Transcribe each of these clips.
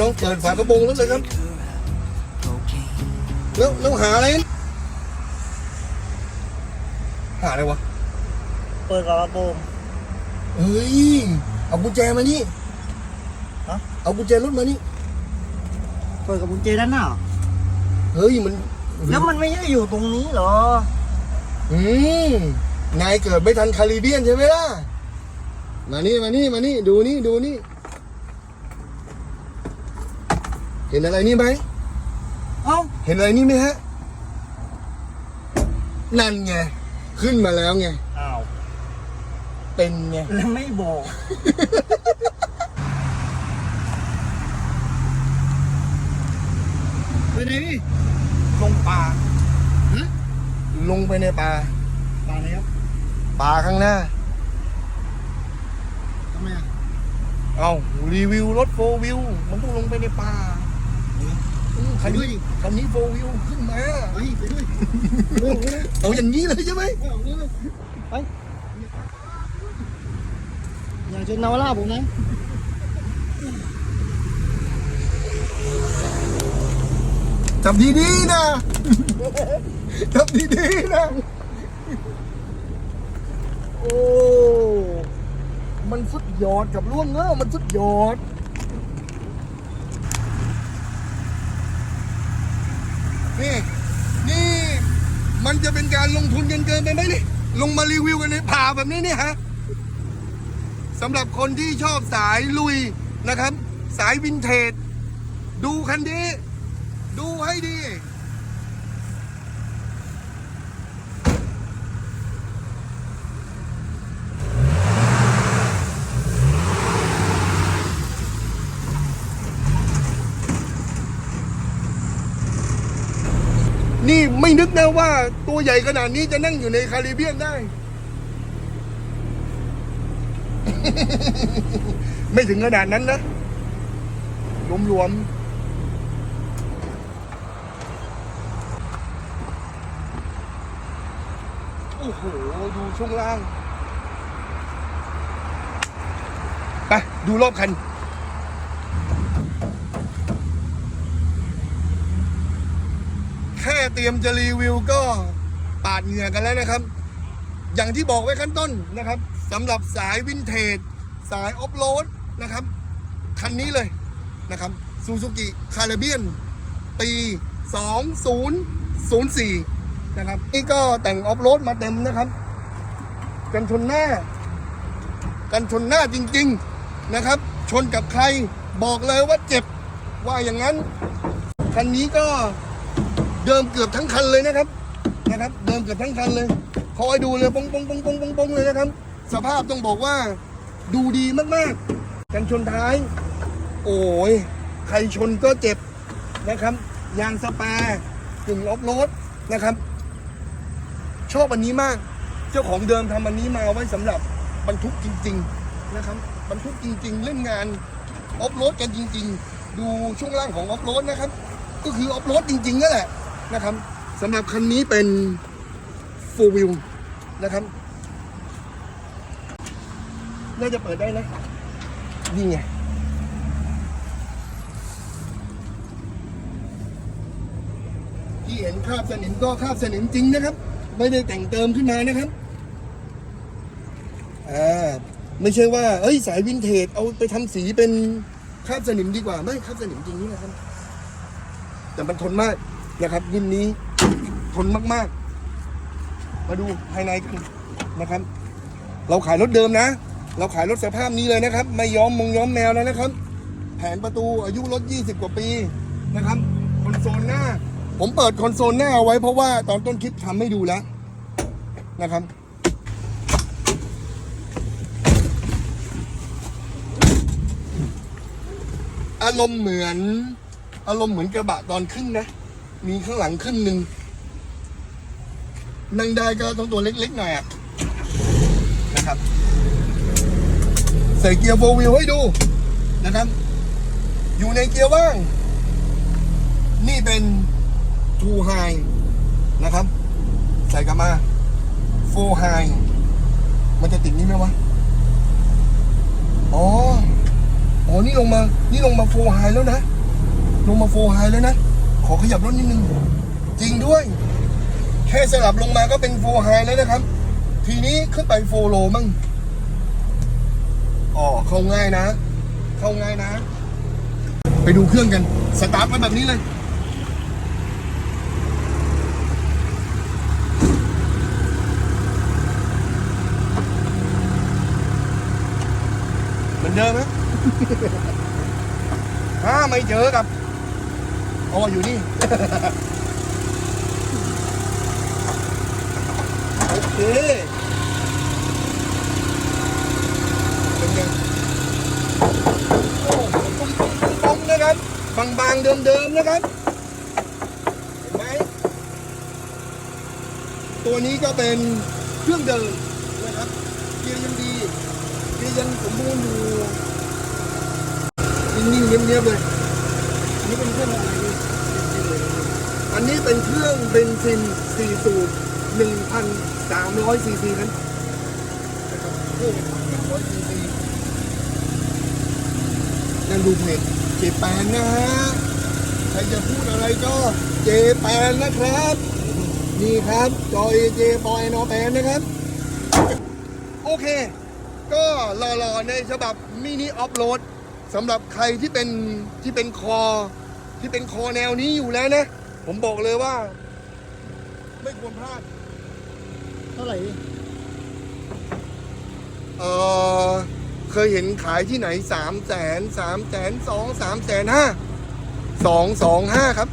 มาน้องเปิดฝากระโปรงรถเลยครับ แล้วแล้วหาอะไรนะหาอะไรวะ เปิดกระโปรงเฮ้ย เอากุญแจมานี่ฮะ เอากุญแจรถมานี่ เปิดกับกุญแจด้านหน้าเฮ้ยมันแล้วมันไม่ใช่อยู่ตรงนี้เหรอ อืมนายเกิดไม่ทันคาริเบียนใช่ไหมล่ะ มานี่มานี่มานี่ดูนี่ดูนี่ เห็นอะไรนี่ไหมเอ้าเห็นอะไรนี่ไหมฮะ นั่นไง ขึ้นมาแล้วไง อ้าว เป็นไง แล้วไม่บอก ไปไหนนี่ลงป่าลงไปในป่า ป่าแล้วป่าข้างหน้า ทำไมอะ เอารีวิวรถโฟวิว มันต้องลงไปในป่าอืม คันนี้คันนี้โฟวิวขึ้นมาไปไปด้วยเอาอย่างนี้เลยใช่ไหมไปเอาเลยไปอย่าชนนาวาร่าผมนะจับดีๆนะจับดีๆนะโอ้ มันสุดยอดกับล่วงเงอมันสุดยอด นี่ นี่ มันจะเป็นการ ลงทุนกันเกินไปไหมนี่ลงมารีวิวกันในผ่าแบบนี้เนี่ยฮะสำหรับคนที่ชอบสายลุยนะครับ สายวินเทจ ดูคันนี้ ดูให้ดี นี่ไม่นึกนะว่าตัวใหญ่ขนาดนี้จะนั่งอยู่ในคาริเบียนได้ ไม่ถึงขนาดนั้นนะรวมๆโอ้โห ดูช่วงล่าง ไป ดูรอบคัน แค่เตรียมจะรีวิวก็ปาดเหงื่อกันแล้วนะครับ อย่างที่บอกไว้ขั้นต้นนะครับสำหรับสายวินเทจ สายออฟโรดนะครับ คันนี้เลยนะครับซูซูกิคาราเบียนปี 2004 นะครับ นี่ก็แต่งออฟโรดมาเต็มนะครับ กันชนหน้า กันชนหน้าจริง ๆนะครับ ชนกับใครบอกเลยว่าเจ็บว่าอย่างนั้น คันนี้ก็ เดิมเกือบทั้งคันเลยนะครับนะครับ เดิมเกือบทั้งคันเลยคอยดูเลยปงปงปงปงปงปงเลยนะครับ สภาพต้องบอกว่า ดูดีมากๆ กันชนท้าย โอ้ยใครชนก็เจ็บนะครับ ยางสปร์กึ่งออฟโรดนะครับ ชอบอันนี้มาก เจ้าของเดิมทำอันนี้มาไว้สำหรับบรรทุกจริง ๆนะครับ บรรทุกจริง ๆ เล่นงานออฟโรดกันจริง ๆ ดูช่วงล่างของออฟโรดนะครับ ก็คือออฟโรดจริงๆนั่นแหละ นะครับสำหรับคันนี้เป็น4 wheel นะครับน่าจะเปิดได้นะนี่ไงที่เห็นคราบสนิมก็คราบสนิมจริงนะครับ ไม่ได้แต่งเติมขึ้นมานะครับอ่าไม่ใช่ว่า เอ้ยสายวินเทจเอาไปทำสีเป็นคราบสนิมดีกว่าไม่คราบสนิมจริงนี่นะครับ แต่มันทนมาก นะครับรุ่นนี้ทนมากๆ มาดูภายในกันนะครับ เราขายรถเดิมนะ เราขายรถสภาพนี้เลยนะครับ ไม่ย้อมมงย้อมแมวแล้วนะครับ แผงประตูอายุรถ 20 กว่าปีนะครับคอนโซลหน้า ผมเปิดคอนโซลหน้าเอาไว้เพราะว่าตอนต้นคลิปทำให้ดูแล้วนะครับอารมณ์เหมือน อารมณ์เหมือนกระบะตอนขึ้นนะ มีข้างหลังขึ้นหนึ่งนั่งได้ก็ต้องตัวเล็กๆหน่อยอะนะครับ ใส่เกียร์โฟวิวให้ดูนะครับ อยู่ในเกียร์ว่าง นี่เป็นทูไฮนะครับ ใส่กลับมาโฟไฮมันจะติดนี่ไหมวะ อ๋อ อ๋อ นี่ลงมา นี่ลงมาโฟไฮแล้วนะ ลงมาโฟไฮแล้วนะ อขยับรถนิดนึง จริงด้วย แค่สลับลงมาก็เป็นโฟไฮแล้วนะครับ ทีนี้ขึ้นไปโฟโลมั่งอ๋อเข้าง่ายนะ เข้าง่ายนะ ไปดูเครื่องกัน สตาร์ทไว้แบบนี้เลยเหมือนเดิมไหมถ้าไม่เจอกับ อ๋ออยู่นี่ โอเค เป็นไงโอ้ตุ้มตรงๆนะครับ บางๆ เดิมๆ นะครับ เห็นไหม ตัวนี้ก็เป็นเครื่องเดิมนะครับเกียร์ยังดีเกียร์ยังสมบูรณ์อยู่นิ่งๆเงียบๆเลย นี่เป็นเครื่องอะไร นี่อันนี้เป็นเครื่องเบนซิน4สูบ1,300ซีซีนั้นนะครับเครื่อง1,300ซีซีนั่นดูเพจเจแปนนะฮะ ใครจะพูดอะไรก็เจแปนนะครับ นี่ครับจอยเจปอยนอแปนนะครับ โอเค ก็รอๆในฉบับมินิออฟโรดสำหรับใครที่เป็นที่เป็นคอที่เป็นคอแนวนี้อยู่แล้วนะ ผมบอกเลยว่า ไม่ควรพลาด เท่าไหร่นี่เออเคยเห็นขายที่ไหนสามแสนสามแสนสองสามแสนห้าสองสองห้าครับ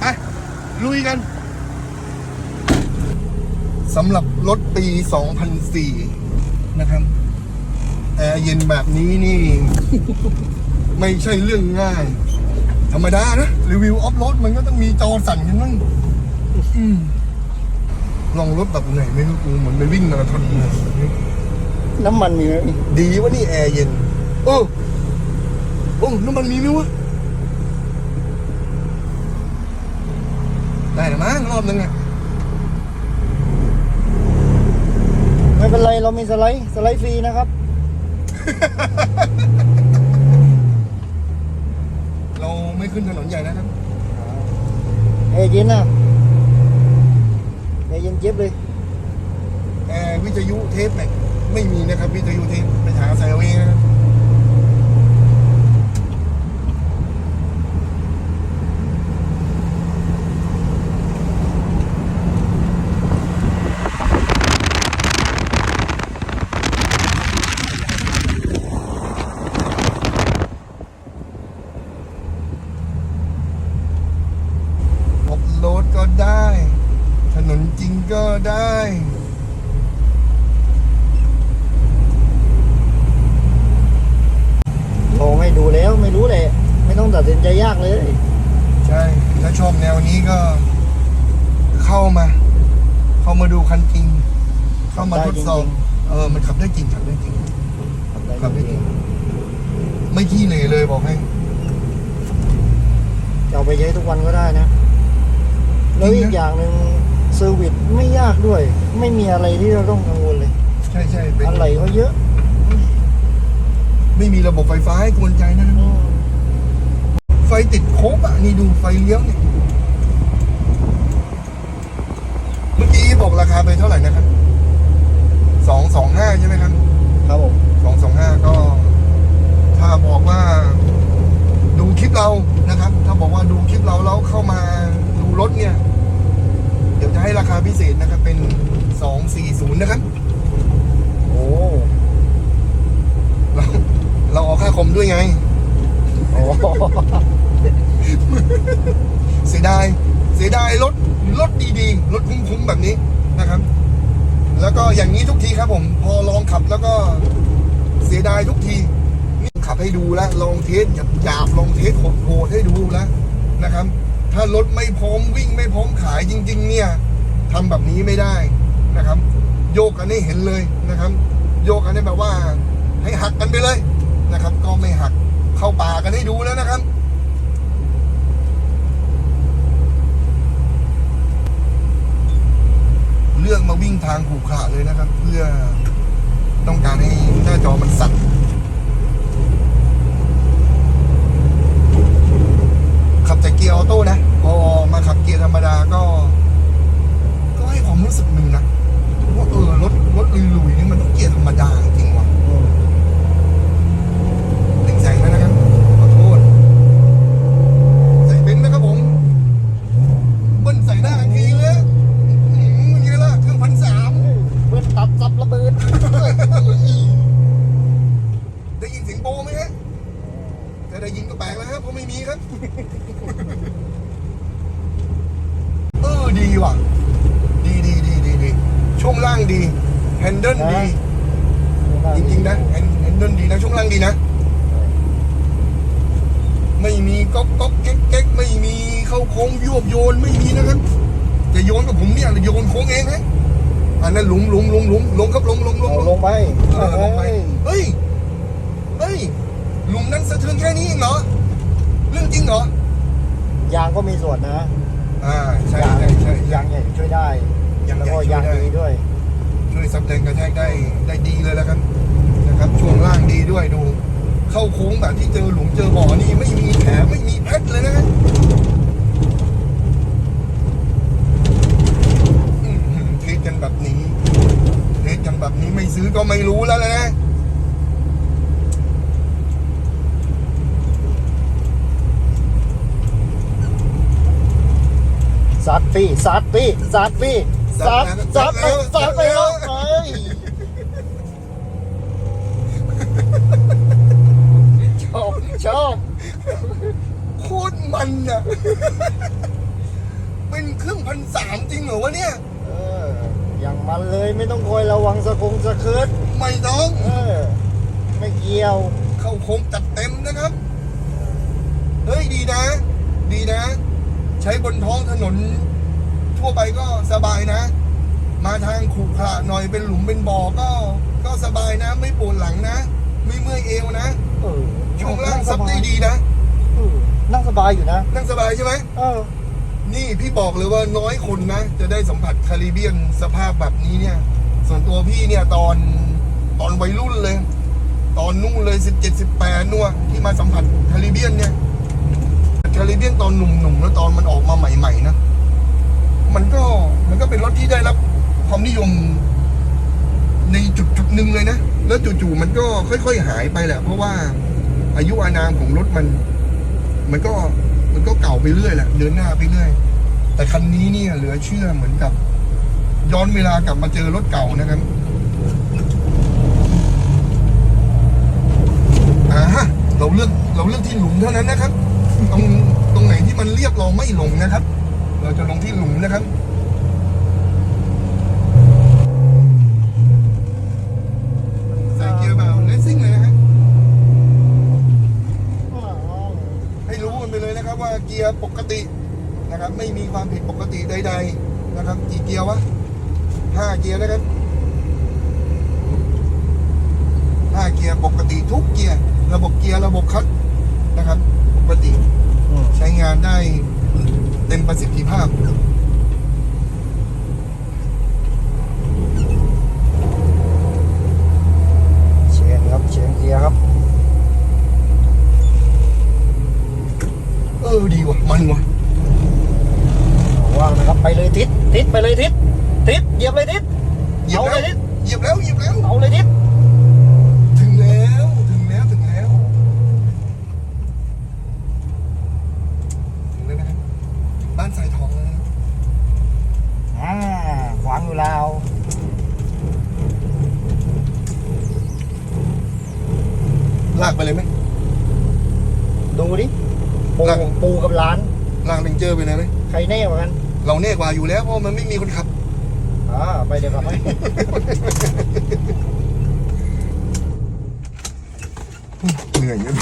ไป ลุยกัน สำหรับรถปี 2004 นะครับ แอร์เย็นแบบนี้นี่ ไม่ใช่เรื่องง่าย ธรรมดานะ รีวิวออฟโรดมันก็ต้องมีจอสั่นกันบ้างอืมลองรถแบบไหนไม่รู้กูเหมือนไปวิ่งมาราธอนเลยน้ำมันมีไหมพี่ดีว่านี่แอร์เย็น โอ้โอ้น้ำมันมีไหมวะได้นะมั้งรอบนึงอะ ไม่เป็นไรเรามีสไลด์สไลด์ฟรีนะครับ เราไม่ขึ้นถนนใหญ่นะครับ เอร์เย็นอะเอร์เย็นเจ็บเลยแอร์วิทยุเทปเนี่ยไม่มีนะครับ วิทยุเทปไปหาใส่เอาเองนะครับ ออกโรดก็ได้ ถนนจริงก็ได้ ลองให้ดูแล้วไม่รู้แหละ ไม่ต้องตัดสินใจยากเลย ใช่ ถ้าชอบแนวนี้ก็ เข้ามา เข้ามาดูคันจริง เข้า มาทดสอบเออมันขับได้จริงขับได้จริงขับได้จริง ไม่ขี้เหร่เลยบอกให้จะเอาไปใช้ทุกวันก็ได้นะ แล้วอีจริกงนะอย่างหนึ่งเซอร์วิสไม่ยากด้วย ไม่มีอะไรที่เราต้องกังวลเลย ใช่ใช่เป็นอะไรเขาเยอะ ไม่มีระบบไฟฟ้าให้กวนใจนะอืมไฟติดโคบอะ นี่ดูไฟเลี้ยวเนี่ยเมื่อกี้บอกราคาไปเท่าไหร่นะครับ สองสองห้าใช่ไหมครับ ครับผม สองสองห้าก็ ถ้าบอกว่า ดูคลิปเรานะครับ ถ้าบอกว่าดูคลิปเราแล้วเข้ามาดูรถเนี่ย เดี๋ยวจะให้ราคาพิเศษนะครับ เป็นสองสี่ศูนย์นะครับ โอ้ เราเราเอาค่าคอมด้วยไง โอ้ เสียดาย เสียดายรถรถดีๆ ร ถคุ้มๆแบบนี้นะครับ แล้วก็อย่างนี้ทุกทีครับผมพอลองขับแล้วก็เสียดายทุกทีนี่ขับให้ดูแล้วลองเทสหยาบลองเทสโหดให้ดูแล้วนะครับ ถ้ารถไม่พร้อมวิ่งไม่พร้อมขายจริง ๆ เนี่ยทำแบบนี้ไม่ได้นะครับ โยกกันให้เห็นเลยนะครับ โยกกันให้แบบว่าให้หักกันไปเลยนะครับ ก็ไม่หักเข้าป่ากันให้ดูแล้วนะครับ มาวิ่งทางขระเลยนะครับ เพื่อต้องการให้หน้าจอมันสั่นขับแต่เกียร์ออโต้นะ พอมาขับเกียร์ธรรมดาก็ ก็ให้ความรู้สึกหนึ่งนะว่าเออรถรถลุยๆนี่มันต้องเกียร์ธรรมดาจริงว่ะ อืม หนึ่งแสงแล้วนะครับ ขอโทษ ใส่เป็นซ์นะครับผม เบิ้ลใส่หน้าอีกทีเลยอื้อหือนี่ละเครื่องพันสาม เพื่อนตัดซับระเบิด ได้ยินเสียงโบไหมฮะถ้าได้ยินก็แปลกแล้วครับเพราะไม่มีครับ เออดีว่ะ ดีดีดีดีดีช่วงล่างดีแฮนเดิลดี จริงๆนะแฮนแฮนเดิลดีนะ ช่วงล่างดีนะ ไม่มีก๊อกก๊อกแก๊กแก๊กไม่มีเข้าโค้งยวบโยนไม่มีนะครับจะโยนกับผมเนี่ยหรือโยนโค้งเองฮะอันนั้นหลุมหลุมหลุมหลุมลงครับลงลงลงเอาลงไปเออลงไปเฮ้ยเฮ้ยหลุมนั้นสะเทือนแค่นี้เองเหรอเรื่องจริงเหรอยางก็มีส่วนนะอ่าใช่ยางใช่ใช่ยางใหญ่ช่วยได้ยางแล้วใหญ่ก็ช่วยยางได้ดีด้วยช่วยซับแรงกระแทกได้ได้ดีเลยแล้วกันนะครับช่วงล่างดีด้วยดู เข้าโค้งแบบที่เจอหลุมเจอบ่อนี่ไม่มีแผลไม่มีแพทเลยนะอื้อหือเทสกันแบบนี้เทสกันแบบนี้ไม่ซื้อก็ไม่รู้แล้วนะซัดพี่ซัดพี่ซัดพี่ซัดซัดไปซัดไปแล้วเฮ้ยชอบชอบ โคตร มันอะเป็นเครื่องพันสามจริงเหรอวะเนี่ย เออ อย่างมันเลยไม่ต้องคอยระวังสะคงสะเคิร์ดไม่ต้อง เออ ไม่เกี่ยว เข้าโค้งจัดเต็มนะครับ เฮ้ยดีนะ ดีนะ ใช้บนท้องถนน ทั่วไปก็สบายนะ มาทางขรุขระหน่อยเป็นหลุมเป็นบ่อก็ ก็สบายนะ ไม่ปวดหลังนะ ไม่เมื่อยเอวนะเออช่วงล่างซับได้ดีนะเออ นั่งสบายอยู่นะ นั่งสบายใช่ไหม เออ นี่พี่บอกเลยว่าน้อยคนนะ จะได้สัมผัสคาริเบียนสภาพแบบนี้เนี่ย ส่วนตัวพี่เนี่ยตอนตอนวัยรุ่นเลย ตอนนู่นเลยสิบเจ็ดสิบแปดนู่นที่มาสัมผัสคาริเบียนเนี่ยคาริเบียนตอนหนุ่มๆแล้วตอนมันออกมาใหม่ๆนะมันก็มันก็เป็นรถที่ได้รับความนิยมในจุดจุดๆหนึ่งเลยนะ แล้วจู่ๆมันก็ค่อย ๆ หายไปแหละเพราะว่าอายุอานามของรถมัน มันก็มันก็เก่าไปเรื่อยแหละเดินหน้าไปเรื่อย แต่คันนี้เนี่ยเหลือเชื่อเหมือนกับ ย้อนเวลากลับมาเจอรถเก่านะครับอ่าฮะเราเลือกเราเลือกที่หลุมเท่านั้นนะครับ ตรงตรงไหนที่มันเรียบเราไม่ลงนะครับ เราจะลงที่หลุมนะครับ ใส่เกียร์แบบเลสซิ่งเลยนะฮะ ให้รู้กันไปเลยนะครับว่าเกียร์ปกตินะครับ ไม่มีความผิดปกติใด ๆ นะครับกี่เกียร์วะห้าเกียร์นะครับห้าเกียร์ปกติทุกเกียร์ระบบเกียร์ระบบคลัตช์นะครับ ปกติอืมใช้งานได้เต็มประสิทธิภาพ เชียงครับเชียงเกียร์ครับ เออดีว่ะมันว่ะ ว่างนะครับไปเลย ทิศทิศไปเลยทิศทิศเหยียบเลยทิศเหยียบเอาแล้เลวยทิศเหยียบแล้วเหยียบแล้ว เอาเลยทิศถึงแล้วถึงแล้วถึงแล้วถึงแล้วนะครับบ้านสายทองแล้วนะครับอ่าขวางอยู่แล้วลากไปเลยไหม ดูดิปูหลังปูกับหลานลากเรนเจอร์ไปเลยไหมใครแน่กว่ากัน เราแน่กว่าอยู่แล้วเพราะมันไม่มีคนขับ อ่าไปเดี๋ยวกลับไปเหนื่อยเยอะ